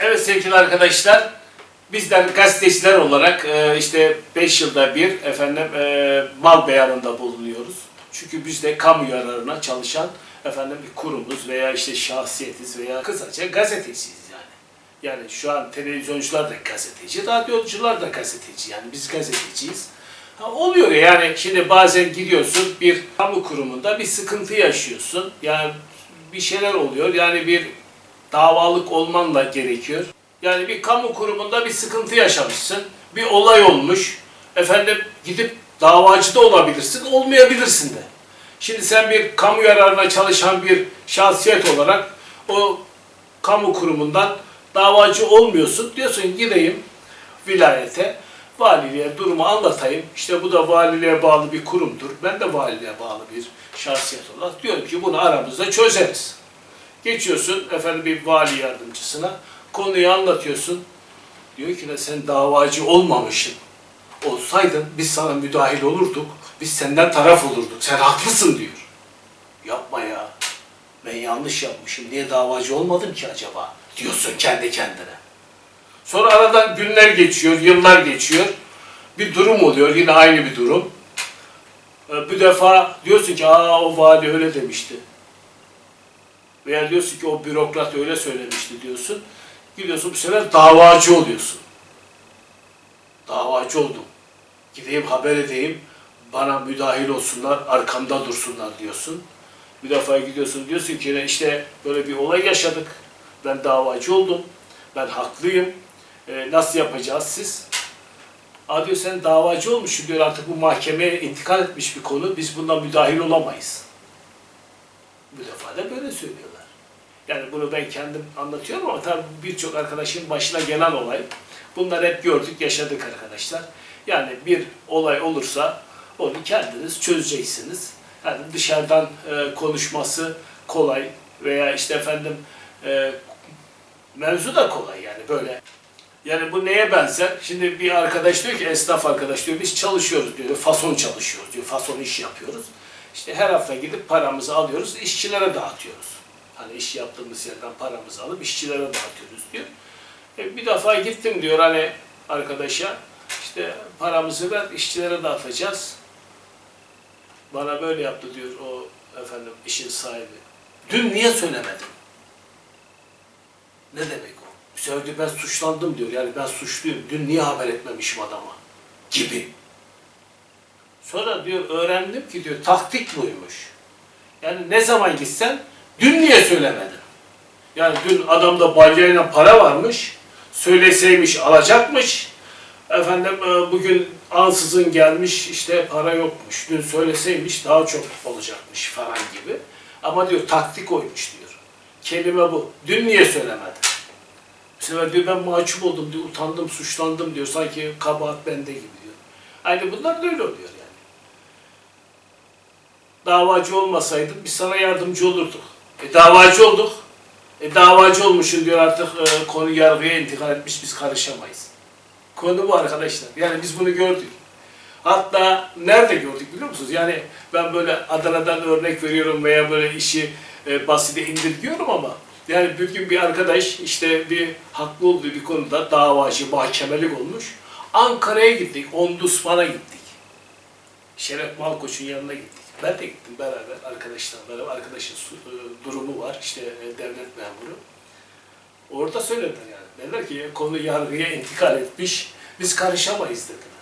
Evet sevgili arkadaşlar, bizler gazeteciler olarak e, işte 5 yılda bir efendim e, mal beyanında bulunuyoruz. Çünkü biz de kamu yararına çalışan efendim bir kurumuz veya işte şahsiyetiz veya kısaca gazeteciyiz yani. Yani şu an televizyoncular da gazeteci, radyocular da gazeteci. Yani biz gazeteciyiz. Ha, oluyor ya yani şimdi bazen gidiyorsun bir kamu kurumunda bir sıkıntı yaşıyorsun. Yani bir şeyler oluyor. Yani bir davalık olman da gerekiyor. Yani bir kamu kurumunda bir sıkıntı yaşamışsın. Bir olay olmuş. Efendim gidip davacı da olabilirsin, olmayabilirsin de. Şimdi sen bir kamu yararına çalışan bir şahsiyet olarak o kamu kurumundan davacı olmuyorsun. Diyorsun gideyim vilayete, valiliğe durumu anlatayım. İşte bu da valiliğe bağlı bir kurumdur. Ben de valiliğe bağlı bir şahsiyet olarak diyorum ki bunu aramızda çözeriz. Geçiyorsun efendim bir vali yardımcısına, konuyu anlatıyorsun. Diyor ki sen davacı olmamışsın. Olsaydın biz sana müdahil olurduk, biz senden taraf olurduk. Sen haklısın diyor. Yapma ya. Ben yanlış yapmışım. Niye davacı olmadım ki acaba? Diyorsun kendi kendine. Sonra aradan günler geçiyor, yıllar geçiyor. Bir durum oluyor, yine aynı bir durum. Ee, Bir defa diyorsun ki, aa o vali öyle demişti. Veya diyorsun ki o bürokrat öyle söylemişti diyorsun. Gidiyorsun bu sefer davacı oluyorsun. Davacı oldum. Gideyim haber edeyim, bana müdahil olsunlar, arkamda dursunlar diyorsun. Bir defa gidiyorsun diyorsun ki işte böyle bir olay yaşadık. Ben davacı oldum. Ben haklıyım. Ee, nasıl yapacağız siz? Aa diyor sen davacı olmuşsun diyor artık bu mahkemeye intikal etmiş bir konu. Biz bundan müdahil olamayız. Bu defa da böyle söylüyorlar. Yani bunu ben kendim anlatıyorum ama tabii birçok arkadaşın başına gelen olay. Bunları hep gördük, yaşadık arkadaşlar. Yani bir olay olursa onu kendiniz çözeceksiniz. Yani dışarıdan e, konuşması kolay veya işte efendim e, mevzu da kolay yani böyle. Yani bu neye benzer? Şimdi bir arkadaş diyor ki, esnaf arkadaş diyor, biz çalışıyoruz diyor, fason çalışıyoruz diyor, fason iş yapıyoruz. İşte her hafta gidip paramızı alıyoruz, işçilere dağıtıyoruz. Hani iş yaptığımız yerden paramızı alıp işçilere dağıtıyoruz diyor. E, bir defa gittim diyor hani arkadaşa, işte paramızı ver, işçilere dağıtacağız. Bana böyle yaptı diyor o efendim işin sahibi. Dün niye söylemedin? Ne demek o? Diyor ben suçlandım diyor. Yani ben suçluyum. Dün niye haber etmemişim adama? Gibi. Sonra diyor öğrendim ki diyor taktik buymuş. Yani ne zaman gitsen dün niye söylemedin? Yani dün adamda balyayla para varmış. Söyleseymiş alacakmış. Efendim e, bugün ansızın gelmiş işte para yokmuş. Dün söyleseymiş daha çok olacakmış falan gibi. Ama diyor taktik oymuş diyor. Kelime bu. Dün niye söylemedin? Bu sefer diyor ben mahcup oldum diyor, utandım, suçlandım diyor. Sanki kabahat bende gibi diyor. Aynı bunlar da öyle oluyor yani. Davacı olmasaydın biz sana yardımcı olurduk. E davacı olduk. E davacı olmuşsun diyor artık e, konu yargıya intikal etmiş biz karışamayız. Konu bu arkadaşlar. Yani biz bunu gördük. Hatta nerede gördük biliyor musunuz? Yani ben böyle Adana'dan örnek veriyorum veya böyle işi e, basite indirgiyorum ama yani bir gün bir arkadaş işte bir haklı olduğu bir konuda davacı, mahkemelik olmuş. Ankara'ya gittik, Ondusman'a gittik. Şeref Malkoç'un yanına gittik. Ben de gittim beraber arkadaşlar beraber. Arkadaşın e, durumu var işte e, devlet memuru. Orada söylediler yani. Dediler ki konu yargıya intikal etmiş. Biz karışamayız dediler.